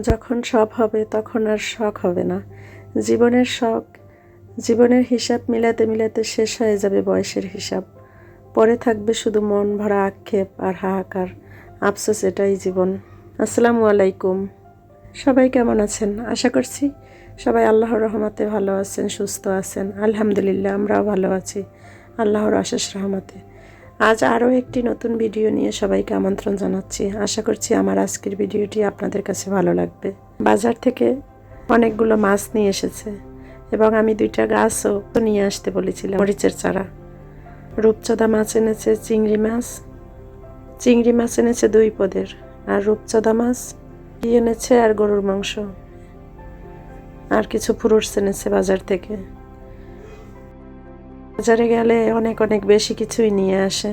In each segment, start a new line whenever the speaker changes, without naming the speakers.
যখন সব হবে তখন আর শখ হবে না। জীবনের শখ, জীবনের হিসাব মিলাতে মিলাতে শেষ হয়ে যাবে বয়সের হিসাব। পরে থাকবে শুধু মন ভরা আক্ষেপ আর হাহাকার। আফসোস, এটাই জীবন। আসসালামু আলাইকুম। সবাই কেমন আছেন? আশা করছি সবাই আল্লাহর রহমতে ভালো আছেন, সুস্থ আছেন। আলহামদুলিল্লাহ, আমরাও ভালো আছি। আল্লাহর আশেষ রহমতে। আজ আরও একটি নতুন ভিডিও নিয়ে সবাইকে আমন্ত্রণ জানাচ্ছি। আশা করছি আমার আজকের ভিডিওটি আপনাদের কাছে ভালো লাগবে। বাজার থেকে অনেকগুলো মাছ নিয়ে এসেছে এবং আমি দুইটা গাছও নিয়ে আসতে বলেছিলাম, মরিচের চারা। রূপচাঁদা মাছ এনেছে চিংড়ি মাছ। চিংড়ি মাছ এনেছে দুই পদের। আর রূপচাঁদা মাছ কি এনেছে আর গরুর মাংস। আর কিছু ফ্রুটস এনেছে বাজার থেকে। বাজারে গেলে অনেক অনেক বেশি কিছুই নিয়ে আসে।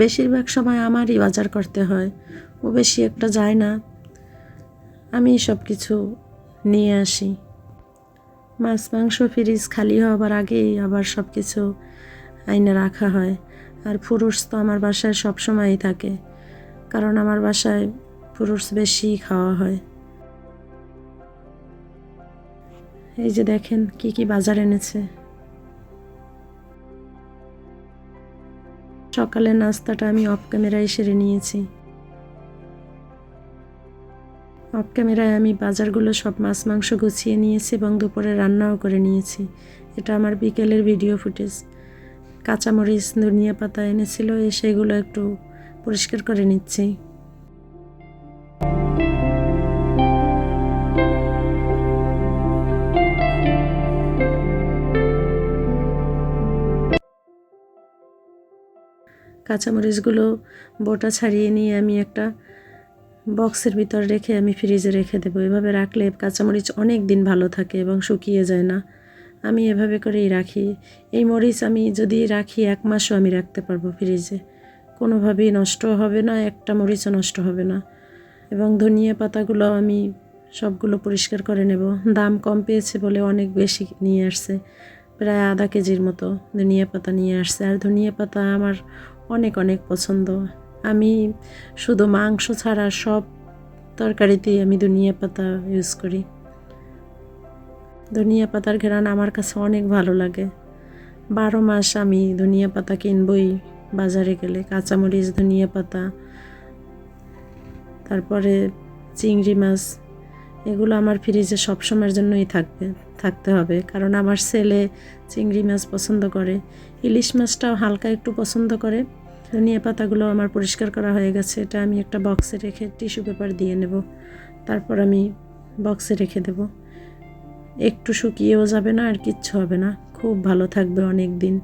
বেশিরভাগ সময় আমারই বাজার করতে হয়। ও বেশি একটা যায় না। আমি সব কিছু নিয়ে আসি। মাছ, মাংস, ফ্রিজ খালি হওয়ার আগেই আবার সব কিছু আইনে রাখা হয়। আর ফুরুস তো আমার বাসায় সব সময়ই থাকে, কারণ আমার বাসায় ফুরুস বেশি খাওয়া হয়। এই যে দেখেন কি কি বাজার এনেছে। সকালের নাস্তাটা আমি অফ ক্যামেরায় সেরে নিয়েছি। অফ ক্যামেরায় আমি বাজারগুলো সব মাছ মাংস গুছিয়ে নিয়েছি এবং দুপুরে রান্নাও করে নিয়েছি। এটা আমার বিকেলের ভিডিও ফুটেজ। কাঁচামরিচ, ধনিয়া পাতা এনেছিল সেগুলো একটু পরিষ্কার করে নিচ্ছি। কাঁচামরিচগুলো বোটা ছাড়িয়ে নিয়ে আমি একটা বক্সের ভিতর রেখে আমি ফ্রিজে রেখে দেবো। এভাবে রাখলে কাঁচামরিচ অনেক দিন ভালো থাকে এবং শুকিয়ে যায় না। আমি এভাবে করেই রাখি। এই মরিচ আমি যদি রাখি, এক মাসও আমি রাখতে পারব ফ্রিজে। কোনোভাবেই নষ্ট হবে না, একটা মরিচও নষ্ট হবে না। এবং ধনিয়া পাতাগুলো আমি সবগুলো পরিষ্কার করে নেব। দাম কম পেয়েছে বলে অনেক বেশি নিয়ে আসছে। প্রায় আধা কেজির মতো ধনিয়া পাতা নিয়ে আসছে। আর ধনিয়া পাতা আমার অনেক অনেক পছন্দ। আমি শুধু মাংস ছাড়া সব তরকারিতেই আমি ধনিয়া পাতা ইউজ করি। ধনিয়া পাতার ঘেরান আমার কাছে অনেক ভালো লাগে। বারো মাস আমি ধনিয়া পাতা কিনবই বাজারে গেলে। কাঁচামরিচ, ধনিয়া পাতা, তারপরে চিংড়ি মাছ, এগুলো আমার ফ্রিজে সবসময়ের জন্যই থাকবে, থাকতে হবে। কারণ আমার ছেলে চিংড়ি মাছ পছন্দ করে। ইলিশ মাছটাও হালকা একটু পছন্দ করে। ধনিয়া পাতাগুলো আমার পরিষ্কার করা হয়ে গেছে। এটা আমি একটা বক্সে রেখে টিস্যু পেপার দিয়ে নেব। তারপর আমি বক্সে রেখে দেব। একটু শুকিয়েও যাবে না আর কিচ্ছু হবে না। খুব ভালো থাকবে অনেক দিন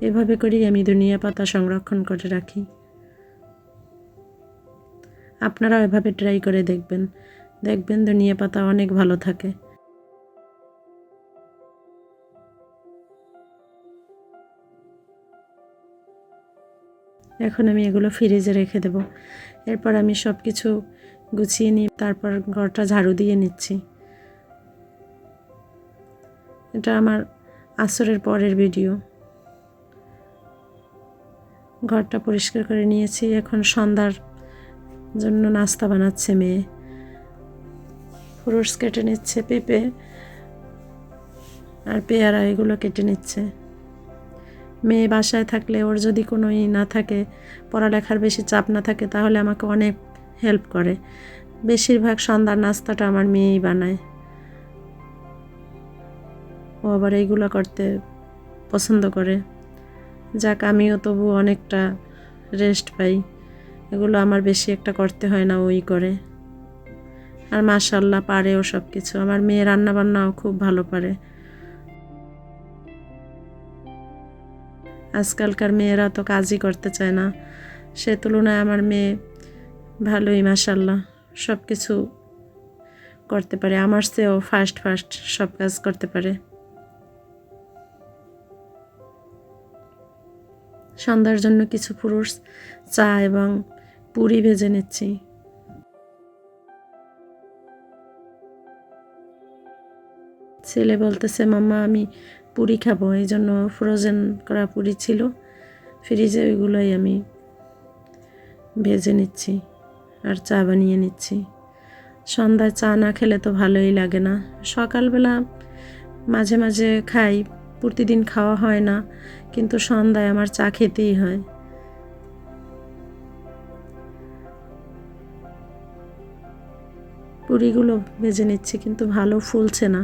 এভাবে করেই আমি ধনিয়া পাতা সংরক্ষণ করে রাখি। আপনারাও এভাবে ট্রাই করে দেখবেন। দেখবেন ধনিয়া পাতা অনেক ভালো থাকে। এখন আমি এগুলো ফ্রিজে রেখে দেব। এরপর আমি সব কিছু গুছিয়ে নিই তারপর ঘরটা ঝাড়ু দিয়ে নিচ্ছি। এটা আমার আসরের পরের ভিডিও ঘরটা পরিষ্কার করে নিয়েছি। এখন সন্ধ্যার জন্য নাস্তা বানাচ্ছে মেয়ে। ফ্রুটস কেটে নিচ্ছে পেঁপে আর পেয়ারা এগুলো কেটে নিচ্ছে। মেয়ে বাসায় থাকলে ওর যদি কোনো ই না থাকে, পড়ালেখার বেশি চাপ না থাকে, তাহলে আমাকে অনেক হেল্প করে। বেশিরভাগ সন্ধ্যার নাস্তাটা আমার মেয়েই বানায়। ও আবার এইগুলো করতে পছন্দ করে। যাক, আমিও তবু অনেকটা রেস্ট পাই। এগুলো আমার বেশি একটা করতে হয় না, ওই করে। আর মাশাল্লাহ ও সব কিছু আমার মেয়ে রান্না বান্নাও খুব ভালো পারে। আজকালকার মেয়েরা তো কাজই করতে চায় না। সে তুলনায় আমার মেয়ে ভালোই মাশাল্লাহ সব কিছু করতে পারে। আমার চেয়েও ফার্স্ট ফার্স্ট সব কাজ করতে পারে। সন্ধ্যার জন্য কিছু পুরুষ চা এবং পুরি ভেজে নিচ্ছি। ছেলে বলতেছে, মাম্মা, আমি পুরি খাব, এই জন্য ফ্রোজেন করা পুরি ছিল। ফ্রিজে ওইগুলোই আমি ভেজে নিচ্ছি আর চা বানিয়ে নিচ্ছি। সন্ধ্যায় চা না খেলে তো ভালোই লাগে না। সকালবেলা মাঝে মাঝে খাই, প্রতিদিন খাওয়া হয় না, কিন্তু সন্ধ্যায় আমার চা খেতেই হয়। পুরিগুলো ভেজে নিচ্ছি, কিন্তু ভালো ফুলছে না।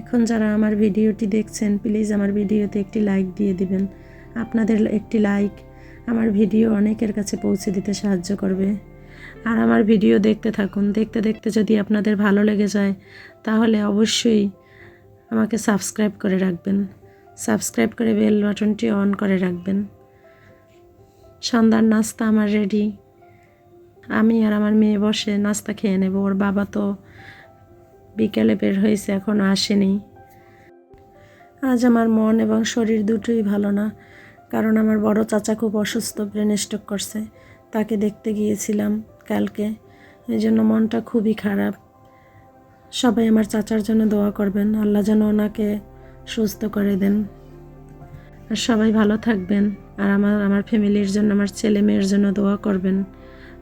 এখন যারা আমার ভিডিওটি দেখছেন প্লিজ আমার ভিডিওতে একটি লাইক দিয়ে দিবেন। আপনাদের একটি লাইক আমার ভিডিও অনেকের কাছে পৌঁছে দিতে সাহায্য করবে। আর আমার ভিডিও দেখতে থাকুন। দেখতে দেখতে যদি আপনাদের ভালো লেগে যায়, তাহলে অবশ্যই আমাকে সাবস্ক্রাইব করে রাখবেন। সাবস্ক্রাইব করে বেল বাটনটি অন করে রাখবেন। সন্ধ্যার নাস্তা আমার রেডি আমি আর আমার মেয়ে বসে নাস্তা খেয়ে নেব। ওর বাবা তো বিকেলে বের হয়েছে এখনও আসেনি। আজ আমার মন এবং শরীর দুটোই ভালো না, কারণ আমার বড় চাচা খুব অসুস্থ, ব্রেন স্ট্রোক করছে। তাকে দেখতে গিয়েছিলাম কালকে, এই জন্য মনটা খুবই খারাপ। সবাই আমার চাচার জন্য দোয়া করবেন, আল্লাহ যেন ওনাকে সুস্থ করে দেন। আর সবাই ভালো থাকবেন, আর আমার আমার ফ্যামিলির জন্য, আমার ছেলে মেয়ের জন্য দোয়া করবেন।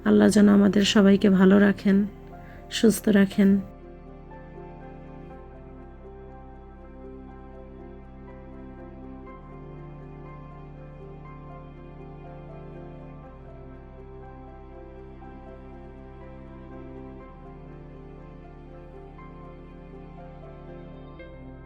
আল্লাহ যেন আমাদের সবাইকে ভালো রাখেন, সুস্থ রাখেন।